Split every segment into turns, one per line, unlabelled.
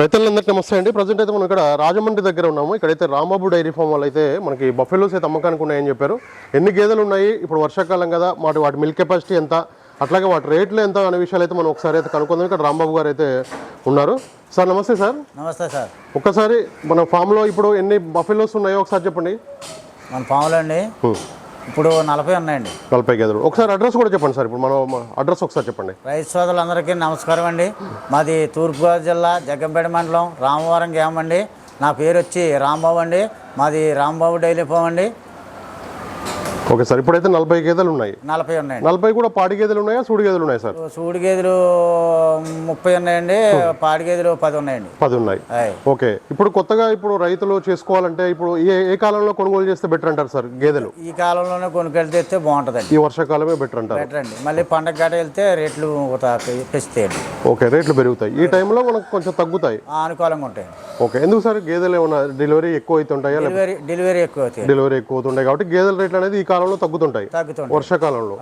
రైతులందరికీ నమస్తే అండి. ప్రజెంట్ అయితే మనం ఇక్కడ రాజమండ్రి దగ్గర ఉన్నాము. ఇక్కడైతే రాంబాబు డైరీ ఫామ్ వాళ్ళు అయితే మనకి బఫెలోస్ అయితే అమ్మకానికి ఉన్నాయని చెప్పారు. ఎన్ని గేదెలు ఉన్నాయి? ఇప్పుడు వర్షాకాలం కదా వాటి వాటి మిల్క్ కెపాసిటీ ఎంత? అట్లాగే వాటి రేట్లు ఎంత అనే విషయాలు అయితే మనం ఒకసారి అయితే కనుక్కుందాం. ఇక్కడ రాంబాబు గారు అయితే ఉన్నారు. సార్ నమస్తే సార్.
నమస్తే సార్.
ఒక్కసారి మన ఫామ్లో ఇప్పుడు ఎన్ని బఫెలోస్ ఉన్నాయో ఒకసారి చెప్పండి.
మన పాములు అండి. ఇప్పుడు నలభై ఉన్నాయండి.
నలభై గేదెలు. ఒకసారి అడ్రస్ కూడా చెప్పండి సార్. ఇప్పుడు మనం అడ్రస్ ఒకసారి చెప్పండి.
రైతు సోదరులందరికీ నమస్కారం అండి. మాది తూర్పుగోదావరి జిల్లా జగ్గంపేట మండలం రామవరం గ్రామం అండి. నా పేరు వచ్చి రాంబాబు అండి. మాది రాంబాబు డైలీ ఫామ్ అండి.
ఓకే సార్ ఇప్పుడైతే నలభై గేదెలు ఉన్నాయి.
నలభై ఉన్నాయండి.
నలభై కూడా పాడి గేదెలు ఉన్నాయా సూడి గేదెలు ఉన్నాయి సార్?
సూడి గేదెలు ముప్పై ఉన్నాయండి పాడి గేదెలు పది ఉన్నాయండి.
పది ఉన్నాయి. ఓకే ఇప్పుడు కొత్తగా ఇప్పుడు రైతులు చేసుకోవాలంటే ఇప్పుడు ఏ ఏ కాలంలో కొనుగోలు చేస్తే బెటర్ అంటారు సార్ గేదెలు?
ఈ కాలంలోనే కొనుకెళ్తే తెస్తే బాగుంటుందండి.
ఈ వర్షాకాలమే బెటర్ అంటారు.
బెటర్ అండి. మళ్ళీ పండగ గట వెళ్తే రేట్లు పెంచుతాయండి.
ఓకే రేట్లు పెరుగుతాయి. ఈ టైంలో మనకు కొంచెం తగ్గుతాయి.
ఆ, అనుకూలంగా ఉంటాయండి.
ఓకే ఎందుకు సార్? గేదెలు ఏమన్నా డెలివరీ ఎక్కువ అవుతుంటాయా
డెలివరీ డెలివరీ ఎక్కువ అవుతాయి
డెలివరీ ఎక్కువ అవుతుంటాయి కాబట్టి గేదెల రేట్లు అనేది ఈ కాలంలో తగ్గుతుంటాయి. వర్షాకాలంలో.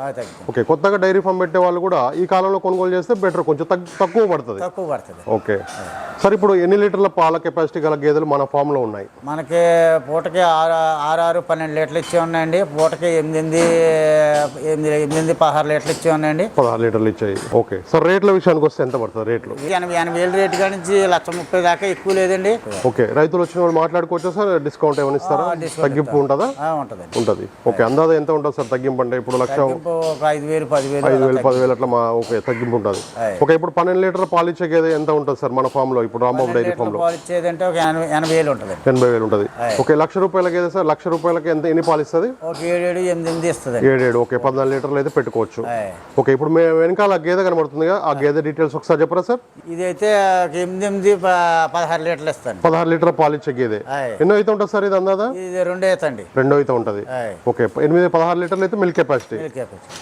ఓకే కొత్తగా డైరీ ఫామ్ పెట్టే వాళ్ళు కూడా ఈ కాలంలో కొనుగోలు చేస్తే బెటర్ కొంచెం తక్కువ పడుతుంది.
తక్కువ పడుతుంది.
ఓకే. సార్ ఇప్పుడు ఎన్ని లీటర్ల పాల కెపాసిటీ గల గేదెలు మన ఫామ్లో ఉన్నాయి?
మనకి పూటకి ఆరు ఆరు ఆరు పన్నెండు లీటర్లు ఇచ్చి ఉన్నాయండి. పూటకి ఎనిమిది ఎనిమిది ఎనిమిది పదహారు లీటర్లు ఇచ్చి ఉన్నాయండి.
పదహారు లీటర్లు ఇచ్చాయి. ఓకే. సార్ రేట్ల విషయానికి వస్తే ఎంత పడుతుంది రేట్లు?
ఎనభై ఎనభై వేలు రేటు నుంచి లక్ష ముప్పై దాకా ఎక్కువ లేదండి.
ఓకే. రైతులు వచ్చిన వాళ్ళు మాట్లాడుకోవచ్చా సార్? డిస్కౌంట్ ఏమైనా ఇస్తారా? తగ్గింపు ఉంటుందా?
ఆ, ఉంటుందండి.
ఉంటుంది. ఓకే. అందాజ ఎంత ఉంటుంది సార్ తగ్గింపు అంటే? ఇప్పుడు లక్ష
ఒక ఐదు వేలు పదివేలు
ఐదు వేలు పదివేలు అట్లా మా ఓకే తగ్గింపు ఉంటుంది. ఓకే. ఇప్పుడు పన్నెండు లీటర్ పాలు ఇచ్చే గేదె ఎంత ఉంటుంది సార్ మన ఫామ్లో ఇప్పుడు రాంబాబు డైరీ ఫామ్లో
పాలు ఇచ్చేదంటే ఒక ఎనభై వేలు ఉంటుందండి
ఎనభై వేలు ఉంటుంది. ఓకే లక్ష రూపాయల గేదె సార్ లక్ష రూపాయలకి ఎంత ఎన్ని పాలు ఇస్తుంది
ఒక ఎనిమిది ఎనిమిది
ఏడేడు ఓకే పద్నాలుగు లీటర్లు అయితే పెట్టుకోవచ్చు. ఓకే ఇప్పుడు మే వెనకాల గేదె కనబడుతుందిగా ఆ గేదె డీటెయిల్స్ ఒకసారి చెప్పరా సార్?
ఇదైతే ఒక ఎనిమిది పదహారు లీటర్లు ఇస్తాను.
పదహారు లీటర్ పాలు ఇచ్చే గేదె. ఎన్నో అయితే ఉంటుంది సార్ ఇది అందాదా?
ఇది రెండే అవుతండి
రెండో అయితే ఉంటుంది. ఓకే ఎనిమిది పదహారు లీటర్లు అయితే మిల్క్ కెపాసిటీ.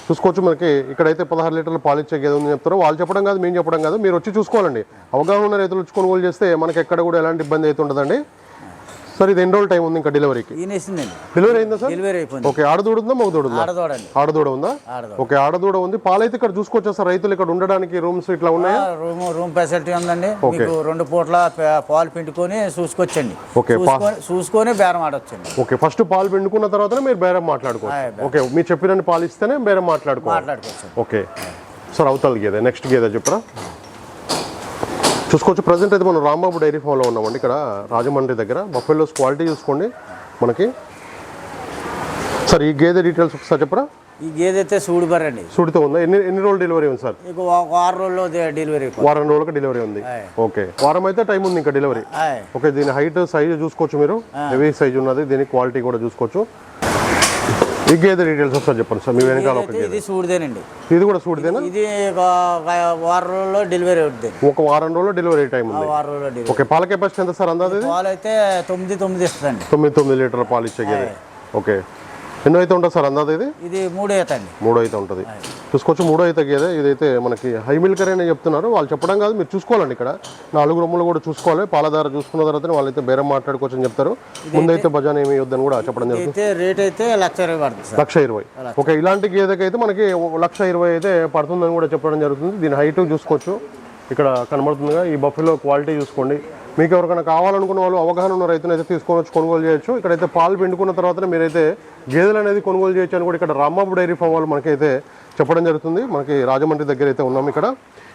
చూసుకోవచ్చు మనకి ఇక్కడైతే పదహారు లీటర్లు పాలు ఇచ్చే గేదె ఉందని చెప్తారు వాళ్ళు చెప్పడం కాదు మేము చెప్పడం కాదు మీరు వచ్చి చూసుకోవాలండి. అవగాహన ఉన్న రైతులు కొనుగోలు చేస్తే మనకి ఎక్కడ కూడా ఎలాంటి ఇబ్బంది అయితే ఉండదండి. సార్ ఇది ఎన్ని రోజులు టైం ఉంది ఇంకా డెలివరీకి డెలివరీ అయిందా సార్?
డెలివరీ అయిపోయింది.
ఓకే ఆడదూడ ఉందా మగదూడ ఉందా?
ఆడదోడండి
ఆడదూడ ఉందా? ఓకే ఆడదూడ ఉంది. పాలైతే ఇక్కడ చూసుకోవచ్చా సార్? రైతులు ఇక్కడ ఉండడానికి రూమ్స్ ఇట్లా ఉన్నాయా?
రూమ్ రూమ్ ఫెసిలిటీ ఉందండి. మీకు రెండు పూట్ల పాలు పిండుకొని చూసుకొచ్చండి.
ఓకే,
చూసుకొని బేరం ఆడొచ్చండి.
ఓకే ఫస్ట్ పాలు పిండుకున్న తర్వాతనే మీరు బేరం మాట్లాడుకోవచ్చు. ఓకే మీరు చెప్పిన పాలు ఇస్తేనే బేరం మాట్లాడుకోవాలి.
మాట్లాడుకోవచ్చు.
ఓకే. సార్ అవతల గేదె నెక్స్ట్ గేదె చెప్పరా? చూసుకోవచ్చు. ప్రజెంట్ అయితే మనం రాంబాబు డైరీ ఫామ్లో ఉన్నామండి. ఇక్కడ రాజమండ్రి దగ్గర. బఫెలోస్ క్వాలిటీ చూసుకోండి. మనకి సార్ ఈ గేదె డీటెయిల్స్ ఒకసారి చెప్పరా?
ఈ గేదె అయితే సూడి బర్రండి
సూడితో ఉందా? ఎన్ని ఎన్ని రోజులు డెలివరీ ఉంది సార్?
ఇక ఒక వారం రోజుల్లో డెలివరీ
వారం రోజులకు డెలివరీ ఉంది. ఓకే. వారం అయితే టైం ఉంది ఇంకా డెలివరీ. ఓకే దీని హైట్ సైజ్ చూసుకోవచ్చు మీరు. హెవీ సైజ్ ఉన్నది. దీని క్వాలిటీ కూడా చూసుకోవచ్చు. ఈ గేదె డీటెయిల్స్ ఒకసారి చెప్పండి సార్ మీ వెనకాల ఒక
ఇది సూడిదేనండి.
ఇది కూడా సూడితేనా
ఇది వారం రోజుల్లో డెలివరీ అవుతుంది
ఒక వారం రోజుల్లో డెలివరీ టైం ఉంది.
వారం రోజుల్లో డెలివరీ
ఓకే పాల కెపాసిటీ ఎంత సార్ అందాది?
పాలు అయితే తొమ్మిది తొమ్మిది ఇస్తుందండి.
తొమ్మిది తొమ్మిది లీటర్ల పాలు ఇచ్చే గేదె ఓకే. ఎన్నో అయితే ఉంటుంది సార్ అందాది ఇది?
ఇది మూడు అవుతండి
మూడో అయితే ఉంటుంది చూసుకోవచ్చు మూడో అయితే గేదె. ఇదైతే మనకి హై మిల్కర్ అని చెప్తున్నారు. వాళ్ళు చెప్పడం కాదు మీరు చూసుకోవాలండి ఇక్కడ. నాలుగు రొమ్ములు కూడా చూసుకోవాలి. పాలధార చూసుకున్న తర్వాత వాళ్ళైతే బేరం మాట్లాడుకోవచ్చు అని చెప్తారు ముందైతే భజన ఏమి వద్దని కూడా చెప్పడం జరుగుతుంది.
రేట్ అయితే లక్ష ఇరవై
లక్ష ఇరవై. ఓకే ఇలాంటి గేదెకి అయితే మనకి లక్ష ఇరవై అయితే పడుతుందని కూడా చెప్పడం జరుగుతుంది. దీని హైట్ చూసుకోవచ్చు. ఇక్కడ కనబడుతుందిగా. ఈ బఫెలో క్వాలిటీ చూసుకోండి. మీకు ఎవరికైనా కావాలనుకున్న వాళ్ళు అవగాహన ఉన్న రైతును అయితే తీసుకొని వచ్చి కొనుగోలు చేయొచ్చు. ఇక్కడైతే పాలు పిండుకున్న తర్వాత మీరైతే గేదెలు అనేది కొనుగోలు చేయొచ్చు అని కూడా ఇక్కడ రాంబాబు డైరీ ఫామ్ వాళ్ళు మనకైతే చెప్పడం జరుగుతుంది. మనకి రాజమండ్రి దగ్గర అయితే ఉన్నాం ఇక్కడ.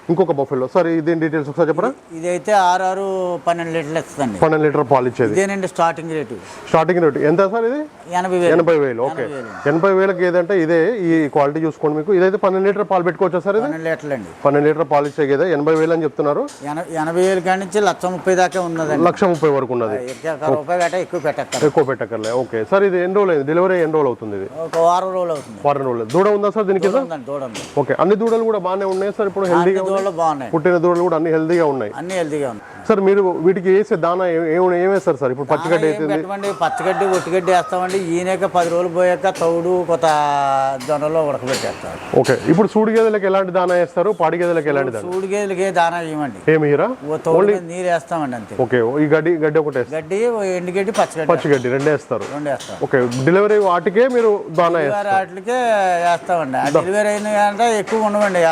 ఇంకొక బఫెలో సార్ దీని డీటెయిల్స్ ఒకసారి చెప్పరా?
ఇది అయితే ఆరు ఆరు పన్నెండు లీటర్లు ఇస్తుందండి
పన్నెండు లీటర్ పాలు ఇచ్చేది.
ఇదేనండి స్టార్టింగ్ రేటు
స్టార్టింగ్ రేట్ ఎంత సార్ ఇది?
ఎనభై వేలు.
ఎనభై వేలు ఓకే. ఎనభై వేలకి ఏదంటే ఇదే ఈ క్వాలిటీ చూసుకోండి మీకు. ఇదైతే పన్నెండు లీటర్ పాలు పెట్టుకోవచ్చా సార్ ఇది?
పన్నెండు లీటర్లు అండి
పన్నెండు లీటర్ పాలు ఇచ్చే గేదె ఎనభై వేలు అని చెప్తున్నారు.
ఎన- ఎనభై వేలు కాడి నుంచి లక్ష ముప్పై దాకా ఉన్నదండి.
లక్ష ముప్పై వరకు ఉన్నది.
ఎక్కువ పెట్టక్కర్
ఎక్కువ పెట్టకర్లే ఓకే. సార్ ఇది ఎన్ని రోజులు డెలివరీ ఎన్ని రోజులు అవుతుంది ఇది?
ఒక వారం రోజులు అవుతుంది.
వారం రోజులు. దూడ ఉందా సార్ దీనికి?
దూడ
ఓకే. అన్ని దూడలు కూడా బాగానే ఉన్నాయి సార్ ఇప్పుడు హెల్దీగా
దూడలు బాగున్నాయి.
పుట్టిన దూడలు కూడా అన్ని హెల్దీగా ఉన్నాయి.
అన్ని హెల్తీగా ఉన్నాయి.
సార్ మీరు వీటికి వేసే దానా ఏమేస్తారు సార్? ఇప్పుడు పచ్చిగడ్డ
పెట్టమండి? పచ్చగడ్డి ఒట్టిగడ్డి వేస్తామండి. ఈయనక పది రోజులు పోయాక తౌడు కొత్త జొన్నలో ఉడకబెట్టేస్తారు.
ఓకే. ఇప్పుడు సూడి గేదెలకు ఎలాంటి దానా వేస్తారు? పాడి గేదెలకు ఎలాంటి దానా?
సూడి గేదెలకి దానా ఇవ్వమండి
ఏమి హీరా
ఓ తౌడు నీరు వేస్తామండి అంతే.
ఓకే. ఈ గడ్డి గడ్డి ఒకటి వేస్తారు.
గడ్డి ఎండుగడ్డి పచ్చగడ్డి
పచ్చిగడ్డి రెండే వేస్తారు.
రెండు వేస్తాం.
ఓకే. డెలివరీ వాటికే మీరు దానా వేస్తారు.
వాటికే వేస్తామండి. డెలివరీ అయిన ఎక్కువ ఉండవండి.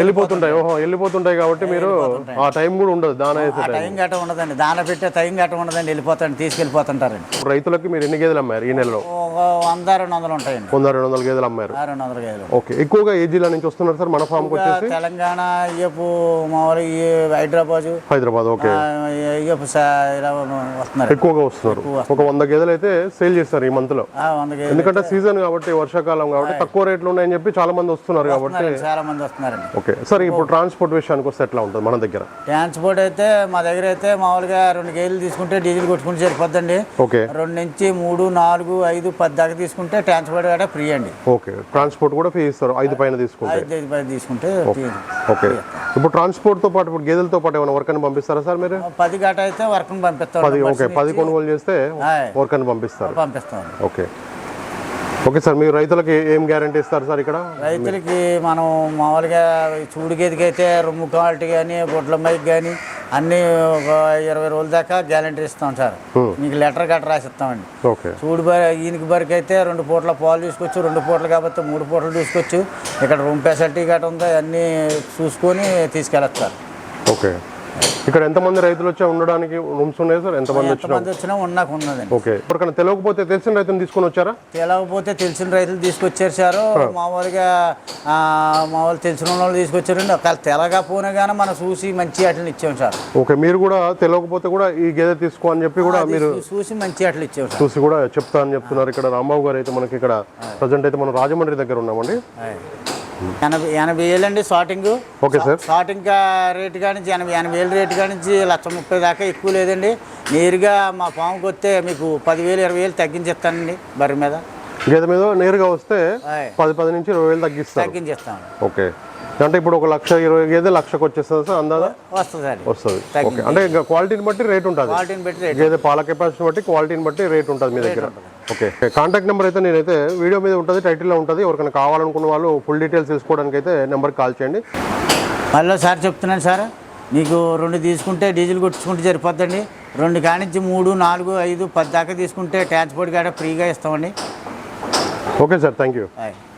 వెళ్ళిపోతుంటాయి. ఓహో. వెళ్ళిపోతుంటాయి కాబట్టి మీరు ఆ టైం కూడా ఉండదు దానా టైం
గట్ట ఉండదండి. దాన పెట్టే టైం గట్ట ఉండదండి. వెళ్ళిపోతాండి తీసుకెళ్ళిపోతుంటారండి.
రైతులకి మీరు ఎన్ని గేదెలు అమ్మారు ఈ నెలలో?
వంద రెండు వందలు ఉంటాయండి.
వంద రెండు వందల గేదెలు అమ్మారు.
రెండు వందల గేదెలు.
ఓకే ఎక్కువగా ఏ జిల్లా నుంచి వస్తున్నారు సార్? మన ఫామ్కి వచ్చేసి?
తెలంగాణ ఇయ్యపు మామూలు హైదరాబాదు
హైదరాబాద్ ఓకే.
ఇయ్యపు వస్తున్నారు.
ఎక్కువగా వస్తున్నారు. ఒక వంద గేదెలు అయితే సేల్ చేస్తారు ఈ మంత్లో.
ఆ, వంద గేదెలు
ఎందుకంటే సీజన్ కాబట్టి వర్షాకాలం కాబట్టి తక్కువ రేట్లు ఉన్నాయని చెప్పి చాలా మంది వస్తున్నారు కాబట్టి.
చాలా మంది వస్తున్నారండి.
ఓకే సార్ ఇప్పుడు ట్రాన్స్పోర్ట్ విషయానికి వస్తే ఎట్లా ఉంటుంది మన దగ్గర?
ట్రాన్స్పోర్ట్ అయితే మా దగ్గర అయితే మామూలుగా రెండు కేజీలు తీసుకుంటే డీజిల్ కొట్టుకుంటే సరిపోద్దండి.
ఓకే.
రెండు నుంచి మూడు నాలుగు ఐదు పది దాకా తీసుకుంటే ట్రాన్స్పోర్ట్ కూడా ఫ్రీ అండి.
ఓకే. ట్రాన్స్పోర్ట్ కూడా ఫీ ఇస్తారు. ఐదు పైన తీసుకుంటే.
ఐదు ఐదు పది తీసుకుంటే free.
ఓకే. ఇప్పుడు ట్రాన్స్పోర్ట్తో పాటు ఇప్పుడు గేదెలతో పాటు ఏమైనా వర్క్ అని పంపిస్తారా సార్ మీరు?
పది గట అయితే వర్క్ పంపిస్తాం.
పది ఓకే. పది కొనుగోలు చేస్తే
ఆయ్.
వర్క్ అని పంపిస్తారు.
పంపిస్తాం
ఓకే. ఓకే సార్ మీరు రైతులకి ఏం గ్యారంటీ ఇస్తారు సార్ ఇక్కడ?
రైతులకి మనం మామూలుగా ఈ చూడు గేదెకి అయితే రొమ్ము క్వాలిటీ కానీ గుడ్ల మైక్ కానీ అన్నీ ఒక ఇరవై రోజుల దాకా గ్యారంటీ ఇస్తాం సార్. మీకు లెటర్ గట్రా రాసిస్తామండి.
ఓకే.
చూడు ఈయనకి బరికి అయితే రెండు పూట్ల పాలు తీసుకోవచ్చు రెండు పూటలు కాబట్టి మూడు పూటలు తీసుకోవచ్చు ఇక్కడ రూమ్ ఫెసిలిటీ గట్రా ఉందో అన్నీ చూసుకొని తీసుకెళ్ళచ్చు సార్
ఓకే. ఇక్కడ ఎంతమంది రైతులు వచ్చి ఉండడానికి రూమ్స్ ఉన్నాయి సార్? ఎంతమంది వచ్చినా?
ఎంతమంది వచ్చినా ఉన్నాక ఉన్నదండి.
ఓకే. ఎవరికైనా తెలియకపోతే తెలిసిన రైతుని తీసుకొని వచ్చారా?
తెలవకపోతే తెలిసిన రైతులు తీసుకొచ్చారు సార్. మామూలుగా మామూలు తెలిసిన వాళ్ళు తీసుకొచ్చారండి. ఒకవేళ తెలగపోయినా కానీ మనం చూసి మంచి అట్లని ఇచ్చాం సార్.
ఓకే. మీరు కూడా తెలియకపోతే కూడా ఈ గేదె తీసుకో అని చెప్పి కూడా మీరు
చూసి మంచి అట్లు ఇచ్చాం సార్.
చూసి కూడా చెప్తా అని చెప్తున్నారు. ఇక్కడ రాంబాబు గారు అయితే మనకి ఇక్కడ ప్రజెంట్ అయితే మనం రాజమండ్రి దగ్గర ఉన్నామండి.
ఎనభై ఎనభై వేలండి starting.
Okay sir.
Starting rate కానించి ఎనభై ఎనభై వేలు రేటు కానించి లక్ష ముప్పై దాకా ఎక్కువ లేదండి. నేరుగా మా ఫామ్కి వస్తే మీకు పదివేలు ఇరవై వేలు తగ్గించిస్తానండి బర్రె మీద.
గేదె మీద నేరుగా వస్తే. పది పది నుంచి ఇరవై వేలు తగ్గిస్తారు.
తగ్గించేస్తాం
ఓకే. అంటే ఇప్పుడు ఒక లక్ష ఇరవై గేదె లక్షకు వచ్చేస్తుంది సార్ అందాదా
వస్తుంది అండి
వస్తుంది. ఓకే. అంటే ఇంకా క్వాలిటీని బట్టి రేట్ ఉంటుంది.
క్వాలిటీని బట్టి రేట్
గేదె పాల కెపాసిటీ బట్టి క్వాలిటీని బట్టి రేట్ ఉంటుంది మీ దగ్గర. ఓకే. కాంటాక్ట్ నెంబర్ అయితే నేనైతే వీడియో మీద ఉంటుంది టైటిల్లో ఉంటుంది. ఎవరికైనా కావాలనుకున్న వాళ్ళు ఫుల్ డీటెయిల్స్ తెలుసుకోవడానికి అయితే నెంబర్కి కాల్ చేయండి.
మళ్ళీ సార్ చెప్తున్నాను సార్ మీకు రెండు తీసుకుంటే డీజిల్ కొట్టుకుంటే సరిపోద్దండి. రెండు కానించి మూడు నాలుగు ఐదు పది దాకా తీసుకుంటే ట్రాన్స్పోర్ట్ కాడ ఫ్రీగా ఇస్తామండి.
Okay sir thank you.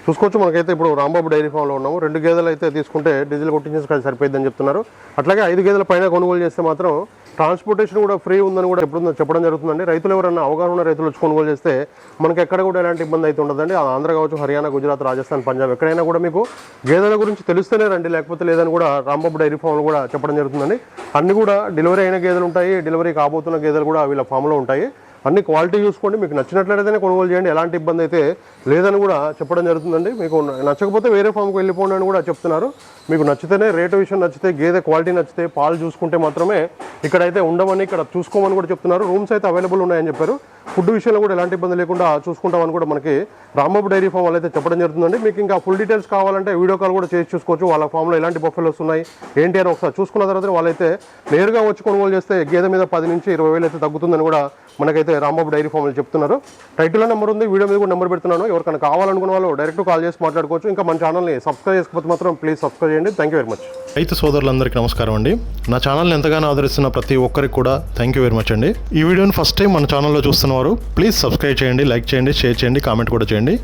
చూసుకోవచ్చు. మనకైతే ఇప్పుడు రాంబాబు డైరీ ఫామ్లో ఉన్నాము. రెండు గేదెలు అయితే తీసుకుంటే డీజిల్ కొట్టించేసి సరిపోయిందని చెప్తున్నారు. అట్లాగే ఐదు గేదెల పైన కొనుగోలు చేస్తే మాత్రం ట్రాన్స్పోర్టేషన్ కూడా ఫ్రీ ఉందని కూడా ఎప్పుడు చెప్పడం జరుగుతుందండి. రైతులు ఎవరైనా అవగాహన ఉన్న రైతులు వచ్చి కొనుగోలు చేస్తే మనకి ఎక్కడ కూడా ఎలాంటి ఇబ్బంది అయితే ఉండదండి. ఆంధ్ర కావచ్చు హర్యానా గుజరాత్ రాజస్థాన్ పంజాబ్ ఎక్కడైనా కూడా మీకు గేదెల గురించి తెలుస్తేనే రండి. లేకపోతే లేదని కూడా రాంబాబు డైరీ ఫామ్లు కూడా చెప్పడం జరుగుతుందండి. అన్ని కూడా డెలివరీ అయిన గేదెలు ఉంటాయి. డెలివరీ కాబోతున్న గేదెలు కూడా వీళ్ళ ఫామ్లో ఉంటాయి. అన్ని క్వాలిటీ చూసుకోండి మీకు నచ్చినట్లయితేనే కొనుగోలు చేయండి. ఎలాంటి ఇబ్బంది అయితే లేదని కూడా చెప్పడం జరుగుతుందండి. మీకు నచ్చకపోతే వేరే ఫామ్కి వెళ్ళిపోండి అని కూడా చెప్తున్నారు. మీకు నచ్చితేనే రేటు విషయం నచ్చితే గేదె క్వాలిటీ నచ్చితే పాలు చూసుకుంటే మాత్రమే ఇక్కడైతే ఉండమని ఇక్కడ చూసుకోమని కూడా చెప్తున్నారు. రూమ్స్ అయితే అవైలబుల్ ఉన్నాయని చెప్పారు. ఫుడ్ విషయంలో కూడా ఎలాంటి ఇబ్బంది లేకుండా చూసుకుంటామని కూడా మనకి రాంబాబు డైరీ ఫామ్ వాళ్ళు అయితే చెప్పడం జరుగుతుందండి. మీకు ఇంకా ఫుల్ డీటెయిల్స్ కావాలంటే వీడియో కాల్ కూడా చేసి చూసుకోవచ్చు. వాళ్ళ ఫామ్లో ఎలాంటి బఫెలోస్ ఉన్నాయి ఏంటి అని ఒకసారి చూసుకున్న తర్వాత వాళ్ళైతే నేరుగా వచ్చి కొనుగోలు చేస్తే గేదె మీద పది నుంచి ఇరవై వేలు అయితే తగ్గుతుందని కూడా మనకైతే రాంబాబు డైరీ ఫామ్ వాళ్ళు చెప్తున్నారు. టైటిల్లో నెంబర్ ఉంది వీడియో మీద కూడా నెంబర్ పెడుతున్నాను. ఎవరికైనా కావాలనుకున్న వాళ్ళు డైరెక్ట్ కాల్ చేసి మాట్లాడుకోవచ్చు. ఇంకా మన ఛానల్ని సబ్స్క్రైబ్ చేసుకోకపోతే మాత్రం ప్లీజ్ సబ్స్క్రైబ్ చేయండి. థ్యాంక్ యూ వెరీ మచ్
రైతు సోదరులందరికీ నమస్కారం అండి. నా ఛానల్ని ఎంతగానో ఆదరిస్తున్న ప్రతి ఒక్కరికి కూడా థ్యాంక్ యూ వెరీ మచ్ అండి. ఈ వీడియోని ఫస్ట్ టైం మన ఛానల్లో చూస్తున్నవారు ప్లీజ్ సబ్స్క్రైబ్ చేయండి లైక్ చేయండి షేర్ చేయండి కామెంట్ కూడా చేయండి.